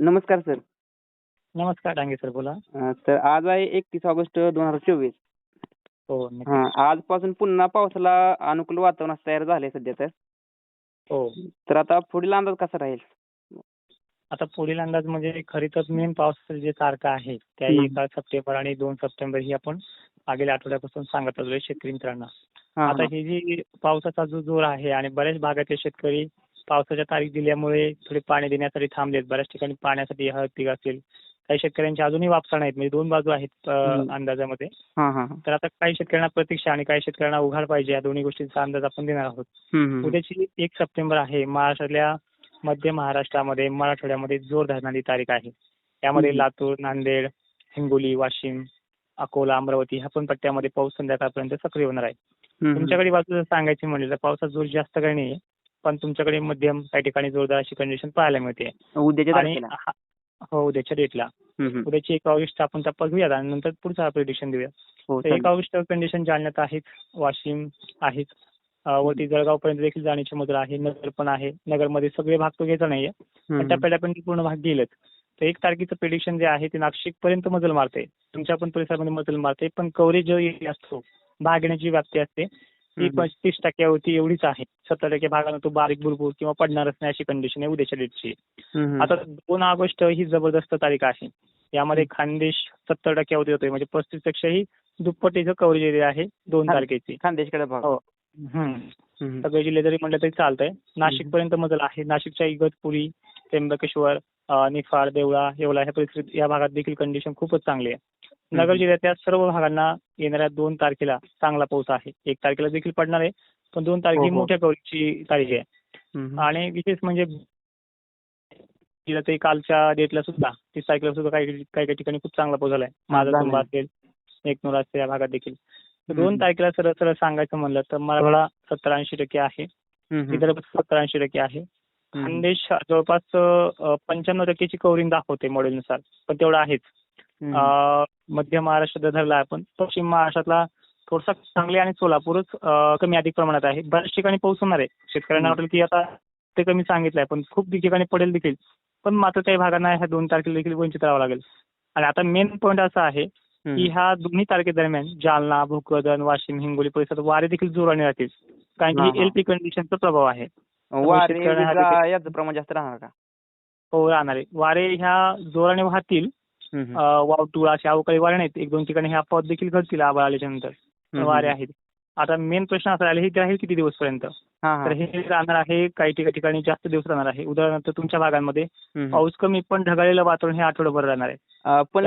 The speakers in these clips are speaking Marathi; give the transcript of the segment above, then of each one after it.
नमस्कार सर. नमस्कार डांगे सर बोला. तर आज आहे एकतीस ऑगस्ट दोन हजार चोवीस. हो नक्की. आजपासून पुन्हा पावसाला अनुकूल वातावरण तयार झालंय सध्या तर. हो. तर आता पुढील अंदाज कसा राहील? आता पुढील अंदाज म्हणजे खरी तर मेन पावसाचं जे तारखा आहे त्या हम्म. एका सप्टेंबर आणि दोन सप्टेंबर ही आपण मागील आठवड्यापासून सांगत आलोय शेतकरी मित्रांना. हा, आता हा. ही जी पावसाचा जो जोर आहे आणि बऱ्याच भागातले शेतकरी पावसाच्या तारीख दिल्यामुळे थोडे पाणी देण्यासाठी थांबलेत बऱ्याच ठिकाणी पाण्यासाठी हळद पीक असेल काही शेतकऱ्यांची अजूनही वापसा नाहीत म्हणजे दोन बाजू आहेत. अंदाजामध्ये. तर आता काही शेतकऱ्यांना प्रतीक्षा आणि काही शेतकऱ्यांना उघाड पाहिजे या दोन्ही गोष्टींचा अंदाज आपण देणार आहोत. उद्याची एक सप्टेंबर आहे महाराष्ट्रातल्या मध्य महाराष्ट्रामध्ये मराठवाड्यामध्ये जोर धरणारी तारीख आहे यामध्ये हम्म. लातूर नांदेड हिंगोली वाशिम अकोला अमरावती ह्या पण पट्ट्यामध्ये पाऊस संध्याकाळपर्यंत सक्रिय होणार आहे. तुमच्याकडे बाजू सांगायची म्हणलं तर पावसाचा जोर जास्त काही नाहीये पण तुमच्याकडे मध्यम काही ठिकाणी जोरदार अशी कंडिशन पाहायला मिळते. उद्याच्या आणि तारखेला? हा- हो उद्याच्या डेटला हम्म, हम्म. उद्याची एक ऑगस्ट आपण तपासूयात आणि नंतर पुढचा प्रिडिक्शन देऊया हो तर एक ऑगस्ट कंडिशन जालन्यात आहेच वाशिम आहेच अं, वरती जळगाव पर्यंत देखील जाण्याची मुद्रा आहे नगर पण आहे. नगरमध्ये सगळे भाग तो घ्यायचा नाहीये हम्म, पण पूर्ण भाग गेलेत. तर एक तारखेचं प्रिडिक्शन जे आहे ते नाशिक पर्यंत मजल मारते तुमच्या पण परिसरामध्ये मजल मारते पण कव्हरेज जो असतो भाग घेण्याची व्याप्ती असते. ती. पस्तीस टक्क्यावरती एवढीच आहे. सत्तर टक्के भागाला तो बारीक बुरबुर किंवा पडणारच नाही अशी कंडिशन आहे उद्याच्या डेटची. आता दोन ऑगस्ट ही जबरदस्त तारीख आहे. यामध्ये खानदेश सत्तर टक्क्यावरती होतोय म्हणजे पस्तीस पेक्षाही दुप्पटीचं कव्हरेज एरिया आहे दोन तारखेची. खानदेशकडे हो. सगळे जिल्हे जरी म्हणलं तरी चालतंय. नाशिक पर्यंत मजल आहे. नाशिकच्या इगतपुरी त्र्यंबकेश्वर निफाड देवळा येवला ह्या परिसरात या भागात देखील कंडिशन खूपच चांगली आहे. नगर. जिल्ह्यातल्या सर्व भागांना येणाऱ्या दोन तारखेला चांगला पाऊस आहे एक तारखेला देखील पडणार आहे पण दोन तारीख ही हो. मोठ्या कवरेजची तारीख आहे. आणि विशेष म्हणजे तरी कालच्या डेटला सुद्धा तीस तारखेला सुद्धा काही काही काही ठिकाणी खूप चांगला पाऊस झालाय माझा. तुंबा असेल एकनूर असेल या भागात देखील. दोन तारखेला सरळ सरळ सांगायचं म्हणलं तर मराठवाडा सत्तर ऐंशी टक्के आहे. विदर्भ सत्तर ऐंशी टक्के आहे. खानदेश जवळपास पंच्याण्णव टक्केची कव्हरिंग दाखवते मॉडेलनुसार पण तेवढं आहेच मध्य महाराष्ट्रात धरला आपण. पश्चिम महाराष्ट्रातला थोडासा सांगली आणि सोलापूरच कमी अधिक प्रमाणात आहे. बऱ्याच ठिकाणी पाऊस होणार आहे. शेतकऱ्यांना. वाटेल की आता ते कमी सांगितलंय पण खूप ठिकाणी पडेल देखील. पण मात्र काही भागांना ह्या दोन तारखेला देखील वंचित राहावं लागेल. आणि आता मेन पॉईंट असा आहे की. ह्या दोन्ही तारखेदरम्यान जालना भोकरदन वाशिम हिंगोली परिसरात वारे देखील जोराने राहतील. कारण की हा. एलपी कंडिशनचा प्रभाव आहे. वारे याचं प्रमाण जास्त राहणार का? हो राहणार आहे. वारे ह्या जोराने वाहतील असे अवकाळी वारे नाहीत. एक दोन ठिकाणी हे अपवाद देखील घडतील आभाळ आल्याच्यानंतर वारे. आहेत. आता मेन प्रश्न असा राहिला हे राहील किती दिवस पर्यंत हा. तर हे राहणार आहे काही ठिका- ठिकाणी जास्त दिवस राहणार आहे. उदाहरणार्थ तुमच्या भागांमध्ये. पाऊस कमी पण ढगाळलेलं वातावरण हे आठवडाभर राहणार आहे. पण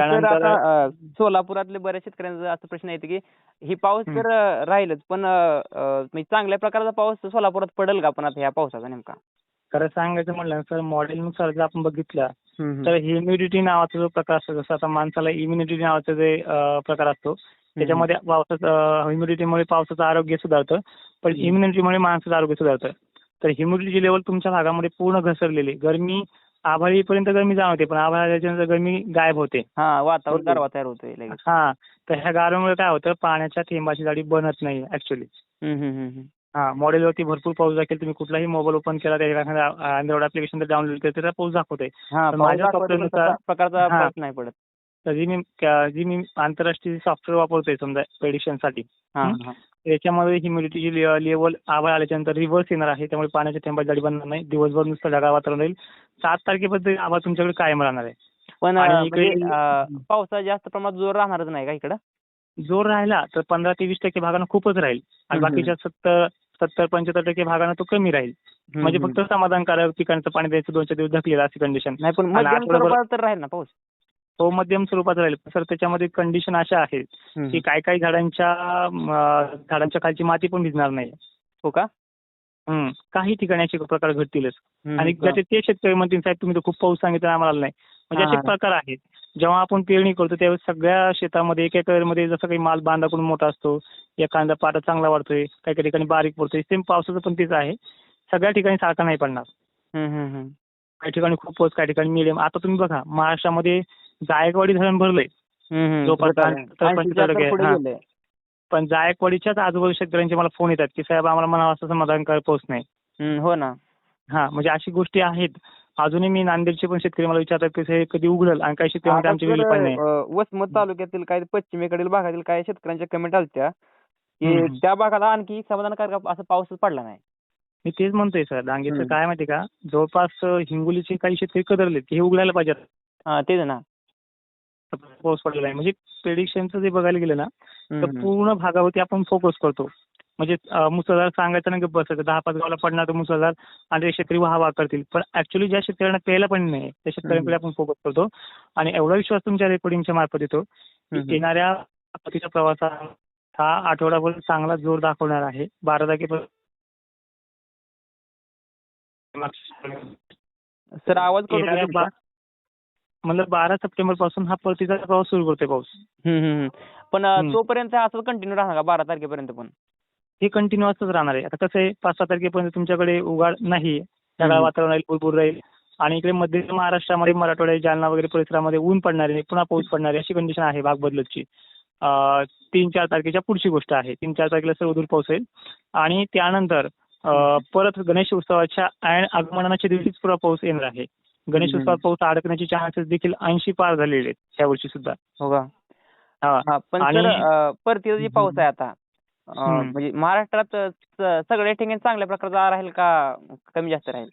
सोलापुरातले बऱ्याच शेतकऱ्यांचा असा प्रश्न येतो की ही पाऊस. तर राहीलच. पण म्हणजे चांगल्या प्रकारचा पाऊस सोलापुरात पडेल का पण आता ह्या पावसाचा नेमका? खरं सांगायचं म्हटलं सर मॉडेलनुसार जर आपण बघितलं तर ह्युमिडिटी नावाचा जो प्रकार असतो जसं आता माणसाला इम्युनिटी नावाचा जे प्रकार असतो त्याच्यामध्ये पावसाचं ह्युमिडिटीमुळे पावसाचं आरोग्य सुधारतं पण. इम्युनिटीमुळे माणसाचं आरोग्य सुधारतं. तर ह्युमिडिटी लेवल तुमच्या भागामध्ये पूर्ण घसरलेली. गरमी आभाळीपर्यंत गरमी जाणवते पण आभाळ आल्याच्यानंतर गरमी गायब होते. हा वातावरण होते. गारवा तयार होतोय लगेच. हा तर ह्या गारामुळे काय होतं पाण्याच्या थेंबाची जाडी बनत नाही ऍक्च्युली हा मॉडेलवरती भरपूर पाऊस दाखवेल. तुम्ही कुठलाही मोबाईल ओपन केला त्या अँड्रॉइड ऍप्लिकेशन जर डाउनलोड केलं तर पाऊस दाखवते हा माझ्या प्रकारचा. पाऊस नाही पडत. तर जी मी जी मी आंतरराष्ट्रीय सॉफ्टवेअर वापरतोय समजा prediction साठी. याच्यामध्ये ह्युमिडिटीची लेवल आभाळ आल्याच्यानंतर रिव्हर्स येणार आहे. त्यामुळे पाण्याच्या थेंबाची जाडी बनणार नाही. दिवसभर नुसतं ढगाळ वातावरण राहील. सात तारखेपर्यंत आभाळ तुमच्याकडे कायम राहणार आहे. पण म्हणजे पावसाचा जास्त प्रमाणात जोर राहणारच नाही का इकडं? जोर राहिला तर पंधरा ते वीस टक्के भागांना खूपच राहील. आणि. बाकीच्या सत्तर सत्तर पंच्याहत्तर टक्के भागांना तो कमी राहील. म्हणजे फक्त समाधानकारक पिकांचं पाणी द्यायचं दोनच्या दिवस ढकलेलं अशी कंडिशन नाही पण राहील ना पाऊस? तो मध्यम स्वरूपात राहील. सर त्याच्यामध्ये कंडिशन अशा हम्म. की काही काही झाडांच्या झाडांच्या खालची माती पण भिजणार नाही हो का. काही ठिकाणी असे प्रकार घडतीलच. आणि ते शेतकरी म्हणतील साहेब तुम्ही तर खूप पाऊस सांगितला आम्हाला नाही. म्हणजे असे हा. प्रकार आहेत. जेव्हा आपण पेरणी करतो त्यावेळेस सगळ्या शेतामध्ये एक एकरमध्ये जसं काही माल बांधाकडून मोठा असतो एखादा पाटा चांगला वाढतोय काही काही ठिकाणी बारीक पडतोय सेम पावसाचं पण तेच आहे. सगळ्या ठिकाणी सारखा नाही पडणार. काही ठिकाणी खूपच काही ठिकाणी मिडियम आता तुम्ही बघा महाराष्ट्रामध्ये जायकवाडी धरण भरलंय. जवळपास. पण जायकवाडीच्याच आजूबाजू शेतकऱ्यांचे मला फोन येतात की साहेब आम्हाला असं समाधानकारक पाऊस नाही हो ना. हा म्हणजे अशी गोष्टी आहेत. अजूनही मी नांदेडचे पण शेतकरी मला विचारतात की हे कधी उघडल? आणि काही शेतकरी म्हणतात आता आमची सर, विहीर पण नाही वसमत तालुक्यातील काही पश्चिमेकडील भागातील काही शेतकऱ्यांच्या कमेंट आलत्या की. त्या भागाला आणखी समाधानकारक असा पाऊसच पडला नाही. मी तेच म्हणतोय सर. डांगेचं. काय माहिती का? जवळपास हिंगोलीचे काही शेतकरी कदरलेत की हे उघडायला पाहिजे तेच ना. पाऊस पडलेला आहे. म्हणजे प्रेडिक्शनचं जे बघायला गेलं ना तर. पूर्ण भागावरती आपण फोकस करतो. म्हणजे मुसळधार सांगायचं नाही की बसायचं दहा पाच गावाला पडणार तर मुसळधार आणि ते शेतकरी वाह वाह करतील पण ऍक्च्युली ज्या शेतकऱ्यांना प्यायला पण नाही त्या शेतकऱ्यांकडे आपण फोकस करतो आणि एवढा विश्वास तुमच्या रेकॉर्डिंगच्या मार्फत येतो. येणाऱ्या आपत्तीच्या प्रवासात हा आठवडाभर चांगला जोर दाखवणार आहे बारा तारखेपर्यंत सर आवाज म्हणलं बारा सप्टेंबरपासून हा परतीचा प्रवास सुरू करतोय पाऊस. पण. तोपर्यंत असंच कंटिन्यू राहणार का बारा तारखेपर्यंत पण हे कंटिन्युअसच राहणार आहे. आता कसं आहे पाच सहा तारखेपर्यंत तुमच्याकडे उघाड नाही ढगाळ. वातावरण राहील भरपूर राहील. आणि इकडे मध्य महाराष्ट्रामध्ये मराठवाड्यात जालना वगैरे परिसरामध्ये ऊन पडणार आहे पुन्हा पाऊस पडणार आहे. अशी कंडिशन आहे भाग बदलतची. तीन चार तारखेच्या पुढची गोष्ट आहे. तीन चार तारखेला सर्वदूर पाऊस होईल. आणि त्यानंतर परत गणेश उत्सवाच्या आगमनाच्या दिवशीच पुरा पाऊस येणार आहे. गणेश. उत्सवात पाऊस अडकण्याचे चान्सेस देखील ऐंशी पार झालेले आहेत. या वर्षी सुद्धा हो. का पण परतीचा पाऊस आहे आता. म्हणजे महाराष्ट्रात सगळ्या ठिकाणी चांगल्या प्रकारचा राहील का कमी जास्त राहील?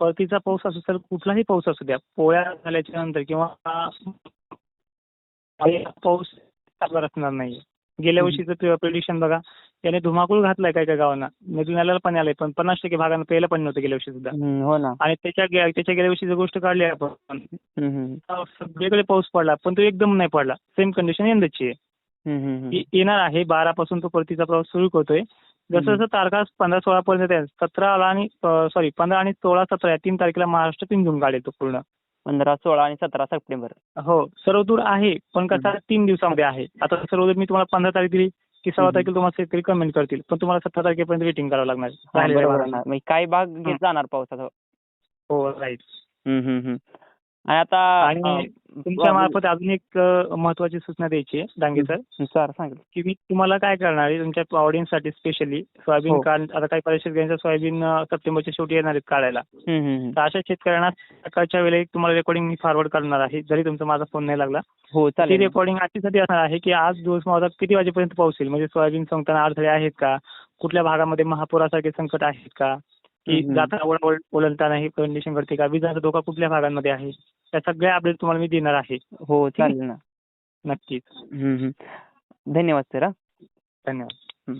परतीचा पाऊस असो तर कुठलाही पाऊस असू द्या पोळ्या झाल्याच्यानंतर किंवा काही पाऊस चांगला असणार नाही गेल्या. वर्षीचं प्रिडिक्शन बघा याने धुमाकूळ घातलाय काय काय गावांना. नदी नाल्याला पाणी आलंय पण पन्नास टक्के भागांना प्यायला पाणी नव्हतं गेल्या वर्षी सुद्धा. हो ना. आणि त्याच्या त्याच्या गेल्या वर्षी गोष्ट काढली आपण सगळीकडे पाऊस पडला पण तो एकदम नाही पडला. सेम कंडिशन यंदाची आहे. येणार आहे. बारा पासून तो परतीचा प्रवास सुरू करतोय. जसं. जसं तारखा पंधरा सोळा पर्यंत आहे सतराला आणि सॉरी पंधरा आणि सोळा सतरा या तीन तारखेला महाराष्ट्र पिंजून काढेल तो पूर्ण. पंधरा सोळा आणि सतरा सप्टेंबर. हो सर्वदूर आहे पण कसा. तीन दिवसामध्ये आहे. आता सर्वदूर मी तुम्हाला पंधरा तारीख दिली की सोळा हम्म. तारखेला तुम्हाला शेतकरी कमेंट करतील पण तुम्हाला सतरा तारखेपर्यंत वेटिंग करावं लागणार. काही भाग घेत. जाणार पावसाचा. हो राईट. आता तुमच्या मार्फत अजून एक महत्वाची सूचना द्यायची आहे डांगे सर सर सांगितलं की मी तुम्हाला काय करणार आहे तुमच्या ऑडियन्ससाठी स्पेशली सोयाबीन हो. काढ आता काही शेतकऱ्यांचं सोयाबीन सप्टेंबरच्या शेवटी येणार आहेत काढायला. तर अशा शेतकऱ्यांना सकाळच्या वेळेला तुम्हाला रेकॉर्डिंग मी फॉरवर्ड करणार आहे जरी तुमचा माझा फोन नाही लागला. हो ती चालेल रेकॉर्डिंग अशीसाठी असणार आहे की आज दिवस माझा किती वाजेपर्यंत पाऊस येईल म्हणजे सोयाबीन संकटाना अडथळे आहेत का? कुठल्या भागामध्ये महापुरासारखे संकट आहेत का? की. जाताना ओलांडताना ही कंडिशन घडते का? विजांचा धोका कुठल्या भागांमध्ये आहे? त्या सगळ्या अपडेट तुम्हाला मी देणार आहे. हो चालेल ना. नक्कीच. हम्म, हम्म. धन्यवाद सर धन्यवाद.